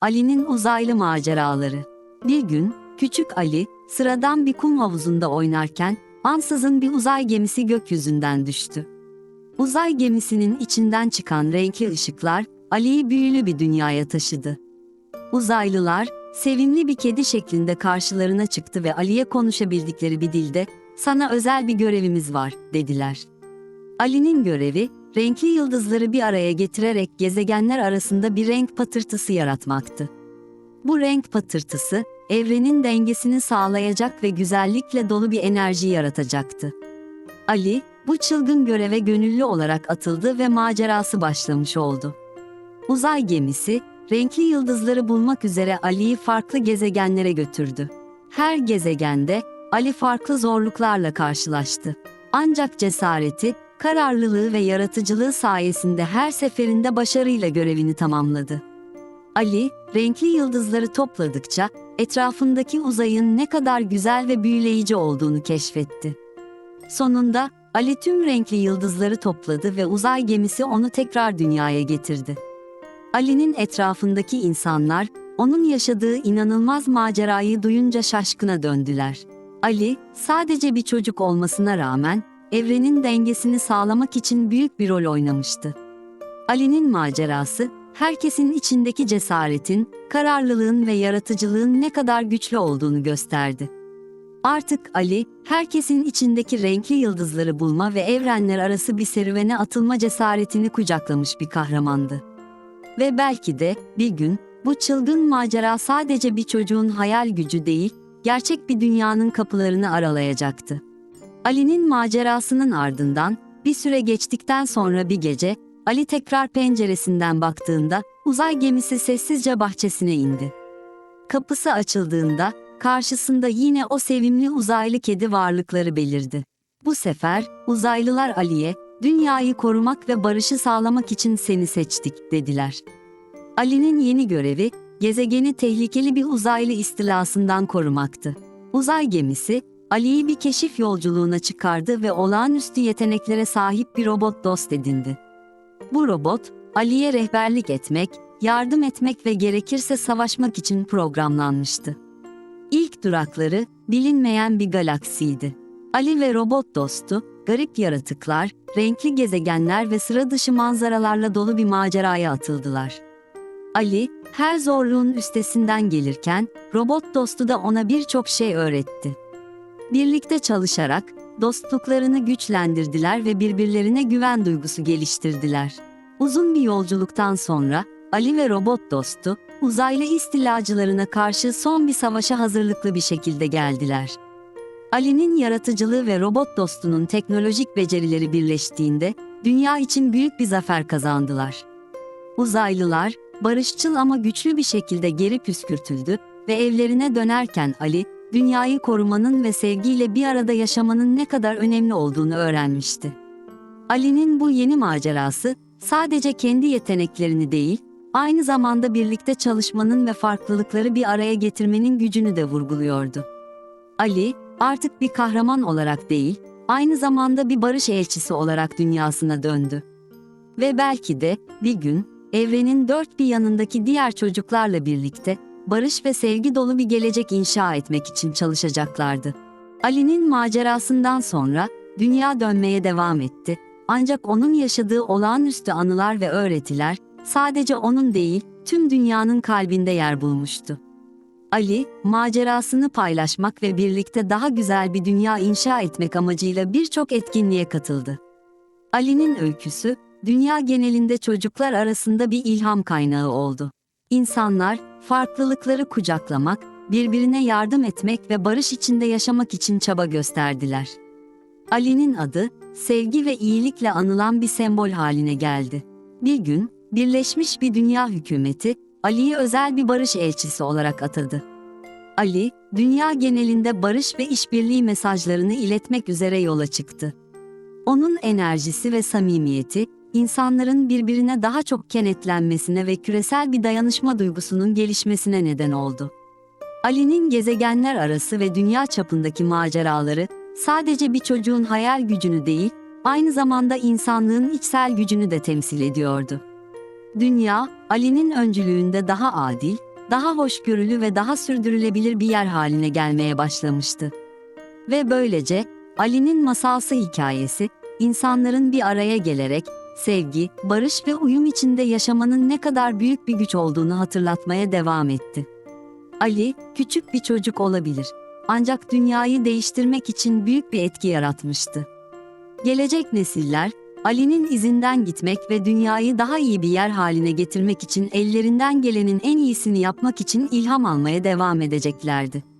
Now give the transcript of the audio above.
Ali'nin uzaylı maceraları. Bir gün, küçük Ali, sıradan bir kum havuzunda oynarken, ansızın bir uzay gemisi gökyüzünden düştü. Uzay gemisinin içinden çıkan renkli ışıklar, Ali'yi büyülü bir dünyaya taşıdı. Uzaylılar, sevimli bir kedi şeklinde karşılarına çıktı ve Ali'ye konuşabildikleri bir dilde, sana özel bir görevimiz var, dediler. Ali'nin görevi, renkli yıldızları bir araya getirerek gezegenler arasında bir renk patırtısı yaratmaktı. Bu renk patırtısı, evrenin dengesini sağlayacak ve güzellikle dolu bir enerji yaratacaktı. Ali, bu çılgın göreve gönüllü olarak atıldı ve macerası başlamış oldu. Uzay gemisi, renkli yıldızları bulmak üzere Ali'yi farklı gezegenlere götürdü. Her gezegende Ali farklı zorluklarla karşılaştı. Ancak cesareti, kararlılığı ve yaratıcılığı sayesinde her seferinde başarıyla görevini tamamladı. Ali, renkli yıldızları topladıkça etrafındaki uzayın ne kadar güzel ve büyüleyici olduğunu keşfetti. Sonunda Ali tüm renkli yıldızları topladı ve uzay gemisi onu tekrar dünyaya getirdi. Ali'nin etrafındaki insanlar onun yaşadığı inanılmaz macerayı duyunca şaşkına döndüler. Ali, sadece bir çocuk olmasına rağmen evrenin dengesini sağlamak için büyük bir rol oynamıştı. Ali'nin macerası, herkesin içindeki cesaretin, kararlılığın ve yaratıcılığın ne kadar güçlü olduğunu gösterdi. Artık Ali, herkesin içindeki renkli yıldızları bulma ve evrenler arası bir serüvene atılma cesaretini kucaklamış bir kahramandı. Ve belki de bir gün bu çılgın macera sadece bir çocuğun hayal gücü değil, gerçek bir dünyanın kapılarını aralayacaktı. Ali'nin macerasının ardından bir süre geçtikten sonra bir gece Ali tekrar penceresinden baktığında uzay gemisi sessizce bahçesine indi. Kapısı açıldığında karşısında yine o sevimli uzaylı kedi varlıkları belirdi. Bu sefer uzaylılar Ali'ye dünyayı korumak ve barışı sağlamak için seni seçtik dediler. Ali'nin yeni görevi gezegeni tehlikeli bir uzaylı istilasından korumaktı. Uzay gemisi Ali'yi bir keşif yolculuğuna çıkardı ve olağanüstü yeteneklere sahip bir robot dost edindi. Bu robot, Ali'ye rehberlik etmek, yardım etmek ve gerekirse savaşmak için programlanmıştı. İlk durakları bilinmeyen bir galaksiydi. Ali ve robot dostu, garip yaratıklar, renkli gezegenler ve sıra dışı manzaralarla dolu bir maceraya atıldılar. Ali, her zorluğun üstesinden gelirken, robot dostu da ona birçok şey öğretti. Birlikte çalışarak dostluklarını güçlendirdiler ve birbirlerine güven duygusu geliştirdiler. Uzun bir yolculuktan sonra Ali ve robot dostu uzaylı istilacılarına karşı son bir savaşa hazırlıklı bir şekilde geldiler. Ali'nin yaratıcılığı ve robot dostunun teknolojik becerileri birleştiğinde dünya için büyük bir zafer kazandılar. Uzaylılar barışçıl ama güçlü bir şekilde geri püskürtüldü ve evlerine dönerken Ali dünyayı korumanın ve sevgiyle bir arada yaşamanın ne kadar önemli olduğunu öğrenmişti. Ali'nin bu yeni macerası sadece kendi yeteneklerini değil, aynı zamanda birlikte çalışmanın ve farklılıkları bir araya getirmenin gücünü de vurguluyordu. Ali, artık bir kahraman olarak değil, aynı zamanda bir barış elçisi olarak dünyasına döndü. Ve belki de bir gün evrenin dört bir yanındaki diğer çocuklarla birlikte barış ve sevgi dolu bir gelecek inşa etmek için çalışacaklardı. Ali'nin macerasından sonra dünya dönmeye devam etti. Ancak onun yaşadığı olağanüstü anılar ve öğretiler sadece onun değil, tüm dünyanın kalbinde yer bulmuştu. Ali, macerasını paylaşmak ve birlikte daha güzel bir dünya inşa etmek amacıyla birçok etkinliğe katıldı. Ali'nin öyküsü, dünya genelinde çocuklar arasında bir ilham kaynağı oldu. İnsanlar, farklılıkları kucaklamak, birbirine yardım etmek ve barış içinde yaşamak için çaba gösterdiler. Ali'nin adı, sevgi ve iyilikle anılan bir sembol haline geldi. Bir gün, Birleşmiş bir Dünya Hükümeti, Ali'yi özel bir barış elçisi olarak atadı. Ali, dünya genelinde barış ve işbirliği mesajlarını iletmek üzere yola çıktı. Onun enerjisi ve samimiyeti, insanların birbirine daha çok kenetlenmesine ve küresel bir dayanışma duygusunun gelişmesine neden oldu. Ali'nin gezegenler arası ve dünya çapındaki maceraları sadece bir çocuğun hayal gücünü değil, aynı zamanda insanlığın içsel gücünü de temsil ediyordu. Dünya, Ali'nin öncülüğünde daha adil, daha hoşgörülü ve daha sürdürülebilir bir yer haline gelmeye başlamıştı. Ve böylece Ali'nin masalsı hikayesi, insanların bir araya gelerek sevgi, barış ve uyum içinde yaşamanın ne kadar büyük bir güç olduğunu hatırlatmaya devam etti. Ali, küçük bir çocuk olabilir. Ancak dünyayı değiştirmek için büyük bir etki yaratmıştı. Gelecek nesiller, Ali'nin izinden gitmek ve dünyayı daha iyi bir yer haline getirmek için ellerinden gelenin en iyisini yapmak için ilham almaya devam edeceklerdi.